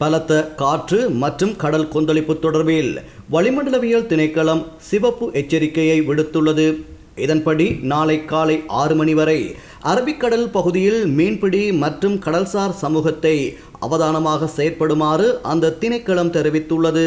பலத்த காற்று மற்றும் கடல் கொந்தளிப்பு தொடர்பில் வளிமண்டலவியல் திணைக்களம் சிவப்பு எச்சரிக்கையை விடுத்துள்ளது. இதன்படி நாளை காலை ஆறு மணி வரை அரபிக்கடல் பகுதியில் மீன்பிடி மற்றும் கடல்சார் சமூகத்தை அவதானமாக செயற்படுமாறு அந்த திணைக்களம் தெரிவித்துள்ளது.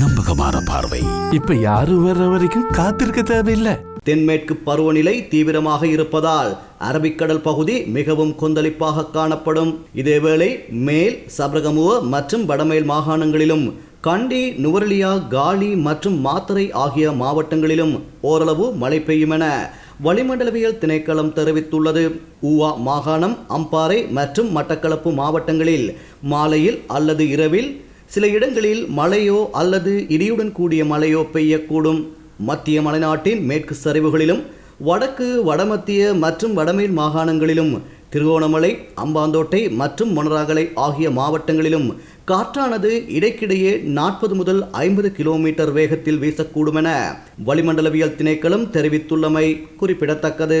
நம்பகமான பார்வை. இப்ப யாரும் வர்ற வரைக்கும் காத்திருக்க தேவையில்லை. தென்மேற்கு பருவநிலை தீவிரமாக இருப்பதால் அரபிக்கடல் பகுதி மிகவும் கொந்தளிப்பாக காணப்படும். இதேவேளை மேல் சபரகமுவ மற்றும் வடமேல் மாகாணங்களிலும் கண்டி நுவரலியா காலி மற்றும் மாத்தரை ஆகிய மாவட்டங்களிலும் ஓரளவு மழை பெய்யும் என வளிமண்டலவியல் திணைக்களம் தெரிவித்துள்ளது. ஊவா மாகாணம் அம்பாறை மற்றும் மட்டக்களப்பு மாவட்டங்களில் மாலையில் அல்லது இரவில் சில இடங்களில் மழையோ அல்லது இடியுடன் கூடிய மழையோ பெய்யக்கூடும். மத்திய மலைநாட்டின் மேற்கு சரிவுகளிலும் வடக்கு வடமத்திய மற்றும் வடமேல் மாகாணங்களிலும் திருகோணமலை அம்பாந்தோட்டை மற்றும் மொனராகலை ஆகிய மாவட்டங்களிலும் காற்றானது இடைக்கிடையே நாற்பது முதல் ஐம்பது கிலோமீட்டர் வேகத்தில் வீசக்கூடும் என வளிமண்டலவியல் திணைக்களம் தெரிவித்துள்ளமை குறிப்பிடத்தக்கது.